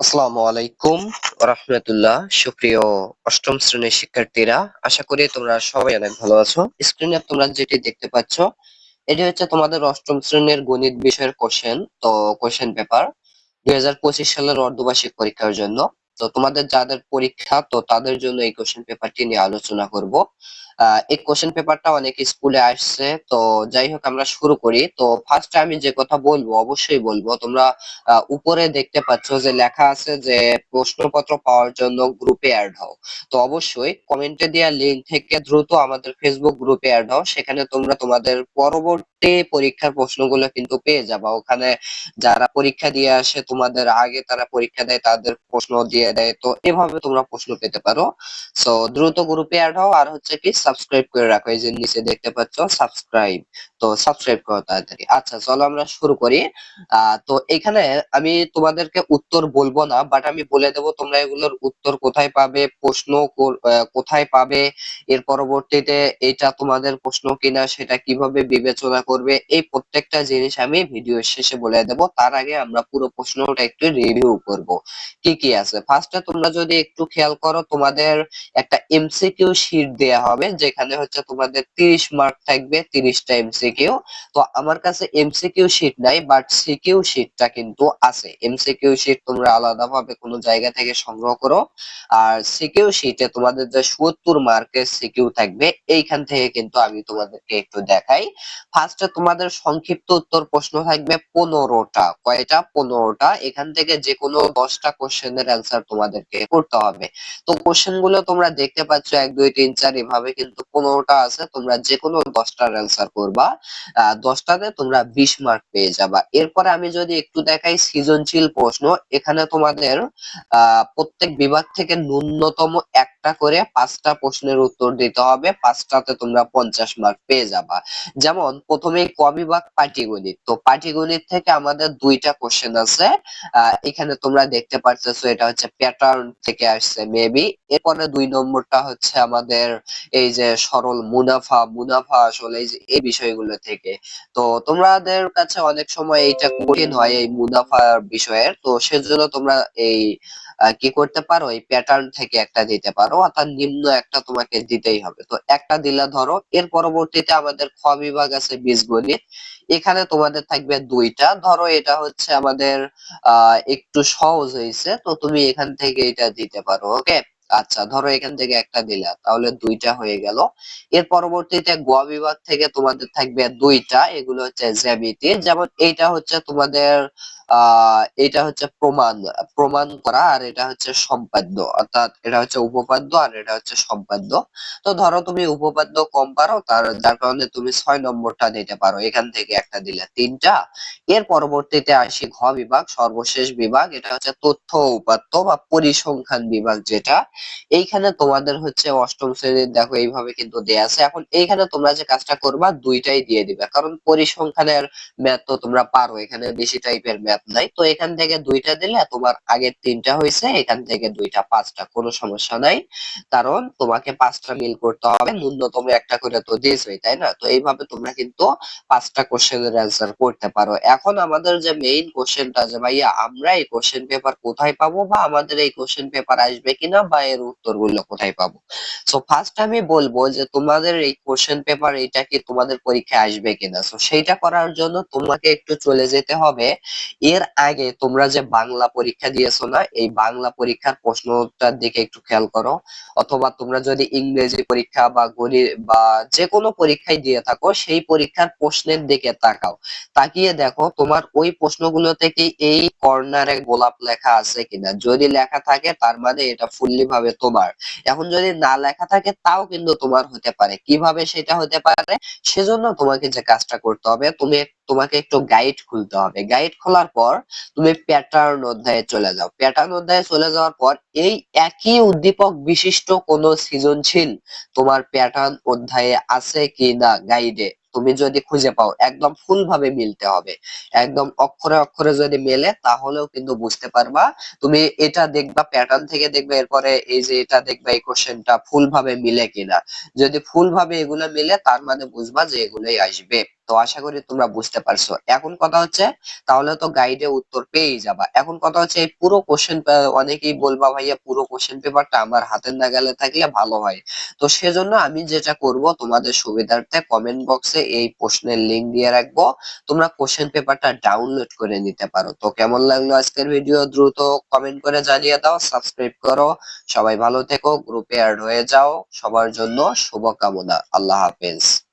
আসসালামু আলাইকুম রহমতুল্লাহ সুপ্রিয় অষ্টম শ্রেণির শিক্ষার্থীরা, আশা করি তোমরা সবাই অনেক ভালো আছো। স্ক্রিনে তোমরা যেটি দেখতে পাচ্ছ, এটি হচ্ছে তোমাদের অষ্টম শ্রেণির গণিত বিষয়ের কোশ্চেন তো কোশ্চেন পেপার দুই হাজার পঁচিশ সালের অর্ধবার্ষিক পরীক্ষার জন্য। তো তোমাদের যাদের পরীক্ষা, তো তাদের জন্য এই কোশ্চেন পেপারটি নিয়ে আলোচনা করব। এই কোশ্চেন পেপারটা অনেক স্কুলে আসছে। তো যাই হোক, আমরা শুরু করি। তো ফার্স্টে আমি যে কথা বলব, অবশ্যই বলব, তোমরা উপরে দেখতে পাচ্ছ যে লেখা আছে যে, প্রশ্নপত্র পাওয়ার জন্য গ্রুপে অ্যাড হও। তো অবশ্যই কমেন্টে দেওয়া লিঙ্ক থেকে দ্রুত আমাদের ফেসবুক গ্রুপে অ্যাড হও। সেখানে তোমরা তোমাদের পরবর্তী পরীক্ষার প্রশ্নগুলো কিন্তু পেয়ে যাবা। ওখানে যারা পরীক্ষা দিয়ে আসে, তোমাদের আগে তারা পরীক্ষা দেয়, তাদের প্রশ্ন দিয়ে দেয়। তো এভাবে তোমরা প্রশ্ন পেতে পারো। সো দ্রুত গ্রুপে অ্যাড হও। আর হচ্ছে কি সাবস্ক্রাইব করে রাখো এই যে নিচে দেখতে পাচ্ছ সাবস্ক্রাইব। তো সাবস্ক্রাইব করো তাড়াতাড়ি। আচ্ছা চলো আমরা শুরু করি। তো এখানে আমি তোমাদেরকে উত্তর বলব না বাট আমি বলে দেব তোমরা এগুলোর উত্তর কোথায় পাবে, প্রশ্ন কোথায় পাবে, এর পরবর্তীতে এটা তোমাদের প্রশ্ন কিনা সেটা কীভাবে বিবেচনা করবে, এই প্রত্যেকটা জিনিস আমি ভিডিও শেষে বলে দেব। তার আগে আমরা পুরো প্রশ্নটা একটু রিভিউ করব। কি কি আছে? ফার্স্টে তোমরা যদি একটু খেয়াল করো, তোমাদের একটা এমসিকিউ শিট দেয়া হবে, যেখানে হচ্ছে তোমাদের 30 মার্ক থাকবে 30টা এমসিকিউ তো আমার কাছে এমসিকিউ শিট নাই বাট সিকিউ শিটটা কিন্তু আছে। এমসিকিউ শিট তোমরা আলাদাভাবে কোনো জায়গা থেকে সংগ্রহ করো। আর সিকিউ শিটে তোমাদের যে 70 মার্কের সিকিউ থাকবে, এইখান থেকে কিন্তু আমি তোমাদেরকে একটু দেখাই। ফার্স্টে তোমাদের সংক্ষিপ্ত উত্তর প্রশ্ন থাকবে 15টা কয়টা? 15টা এখান থেকে যে কোনো 10টা কোশ্চেনের অ্যান্সার তোমাদেরকে করতে হবে। তো কোশ্চেনগুলো তোমরা দেখতে পাচ্ছ, এক, দুই, তিন, চার, এভাবে কিন্তু পনেরোটা আছে। তোমরা যে কোনো দশটার অ্যান্সার করবা। দশটাতে তোমরা বিশ মার্ক পেয়ে যাবা। এরপরে আমি যদি একটু দেখাই সৃজনশীল প্রশ্ন, এখানে তোমাদের প্রত্যেক বিভাগ থেকে ন্যূনতম একটা করে পাঁচটা প্রশ্নের উত্তর দিতে হবে, পাঁচটাতে তোমরা পঞ্চাশ মার্ক পেয়ে যাবা। যেমন প্রথমে ক বিভাগ পাটিগণিত। তো পাটিগণিত থেকে আমাদের দুইটা কোশ্চেন আছে। এখানে তোমরা দেখতে পারতেছো এটা হচ্ছে প্যাটার্ন থেকে আসছে মেবি এরপরে দুই নম্বরটা হচ্ছে আমাদের এই যে সরল মুনাফা মুনাফা আসলে এই যে এই বিষয়গুলো থেকে। তো তোমাদের কাছে অনেক সময় এইটা কঠিন হয় এই মুনাফার বিষয়ের তো সেজন্য তোমরা এই কি করতে পারো? এই প্যাটার্ন থেকে একটা দিতে পারো, অর্থাৎ নিম্ন একটা তোমাকে দিতেই হবে। তো একটা দিলে ধরো, এর পরবর্তীতে আমাদের খ বিভাগ আছে বীজগণিত। এখানে তোমাদের থাকবে দুইটা। ধরো এটা হচ্ছে আমাদের, আহ, একটু সহজ হয়েছে, তো তুমি এখান থেকে এটা দিতে পারো, ওকে? আচ্ছা ধরো এখান থেকে একটা দিলা, তাহলে দুইটা হয়ে গেল। এর পরবর্তীতে গ বিভাগ থেকে তোমাদের থাকবে দুইটা, এগুলো হচ্ছে জ্যামিতি। যেমন এইটা হচ্ছে তোমাদের এটা হচ্ছে প্রমাণ প্রমাণ করা আর এটা হচ্ছে সম্পাদ্য। অর্থাৎ এটা হচ্ছে উপপাদ্য আর এটা হচ্ছে সম্পাদ্য। তো ধরো তুমি উপপাদ্য কম পারো, তার, যার কারণে তুমি ছয় নম্বরটা দিতে পারো। এখান থেকে একটা দিলে তিনটা। এর পরবর্তীতে আসি ঘ বিভাগ, সর্বশেষ বিভাগ। এটা হচ্ছে তথ্য উপাত্ত বা পরিসংখ্যান বিভাগ যেটা। এইখানে তোমাদের হচ্ছে অষ্টম শ্রেণির, দেখো এইভাবে কিন্তু দেয়া আছে। এখন এইখানে তোমরা যে কাজটা করবা, দুইটাই দিয়ে দিবে। কারণ পরিসংখ্যানের ম্যাথ তো তোমরা পারো। এখানে বেশি টাইপের ম্যাথ নাই। তো এখান থেকে দুইটা দিলে তোমার আগের তিনটা হয়েছে এখান থেকে দুইটা, পাঁচটা, কোনো সমস্যা নাই। কারণ তোমাকে পাঁচটা মিল করতে হবে, ন্যূনতম একটা করে তো দিয়েছই তাই না? তো এইভাবে তোমরা কিন্তু পাঁচটা কোশ্চেনের অ্যান্সার করতে পারো। এখন আমাদের যে মেইন কোশ্চেনটা যে, ভাইয়া, আমরা এই কোশ্চেন পেপার কোথায় পাবো বা আমাদের এই কোশ্চেন পেপার আসবে কিনা বা এর উত্তরগুলো কোথায় পাবো? সো ফার্স্ট আমি বলব যে, তোমাদের এই কোশ্চেন পেপার এটা কি তোমাদের পরীক্ষায় আসবে কিনা? সো সেইটা করার জন্য তোমাকে একটু চলে যেতে হবে। এর আগে তোমরা যে বাংলা পরীক্ষা দিয়েছ না, এই বাংলা পরীক্ষার প্রশ্নটার দিকে একটু খেয়াল করো। অথবা তোমরা যদি ইংরেজি পরীক্ষা বা গণিত বা যে কোনো পরীক্ষায় দিয়ে থাকো, সেই পরীক্ষার প্রশ্নের দিকে তাকাও। তাকিয়ে দেখো, তোমার ওই প্রশ্নগুলো থেকে এই কর্নারে গোলাপ লেখা আছে কিনা। যদি লেখা থাকে, তার মানে এটা ফুললি ভাবে তোমার। এখন যদি না লেখা থাকে, তাও কিন্তু তোমার হতে পারে। কীভাবে সেটা হতে পারে? সেজন্য তোমাকে যে কাজটা করতে হবে, তুমি তোমাকে একটু গাইড খুলতে হবে। গাইড খোলার পর তুমি প্যাটার্ন অধ্যায়ে চলে যাও। প্যাটার্ন অধ্যায়ে চলে যাওয়ার পর এই একই উদ্দীপক বিশিষ্ট কোন সৃজনশীল তোমার প্যাটার্ন অধ্যায়ে আছে কি না গাইডে তুমি যদি খুঁজে পাও, একদম ফুল ভাবে মিলতে হবে। একদম অক্ষরে অক্ষরে যদি মেলে, তাহলেও কিন্তু বুঝতে পারবা। তুমি এটা দেখবা প্যাটার্ন থেকে দেখবে, এরপরে এই যে এটা দেখবা, এই কোশ্চেনটা ফুল ভাবে মিলে কিনা। যদি ফুল ভাবে এগুলো মিলে, তার মানে বুঝবা যে এগুলোই আসবে। তো আশা করি তোমরা বুঝতে পারছ। এখন কথা হচ্ছে, তাহলে তো গাইডে উত্তর পেয়েই যাবা। এখন কথা হচ্ছে, এই পুরো কোশ্চেন অনেকেই বলবা, ভাইয়া, পুরো কোশ্চেন পেপারটা আমার হাতের নাগালে থাকলে ভালো হয়। তো সেজন্য আমি যেটা করব, তোমাদের সুবিধার্থে কমেন্ট বক্সে এই প্রশ্নের লিংক দিয়ে রাখব। তোমরা কোশ্চেন পেপারটা ডাউনলোড করে নিতে পারো। তো কেমন লাগল আজকের ভিডিও দ্রুত কমেন্ট করে জানিয়ে দাও সাবস্ক্রাইব করো। সবাই ভালো থেকো গ্রুপে অ্যাড হয়ে যাও। সবার জন্য শুভকামনা। আল্লাহ হাফেজ।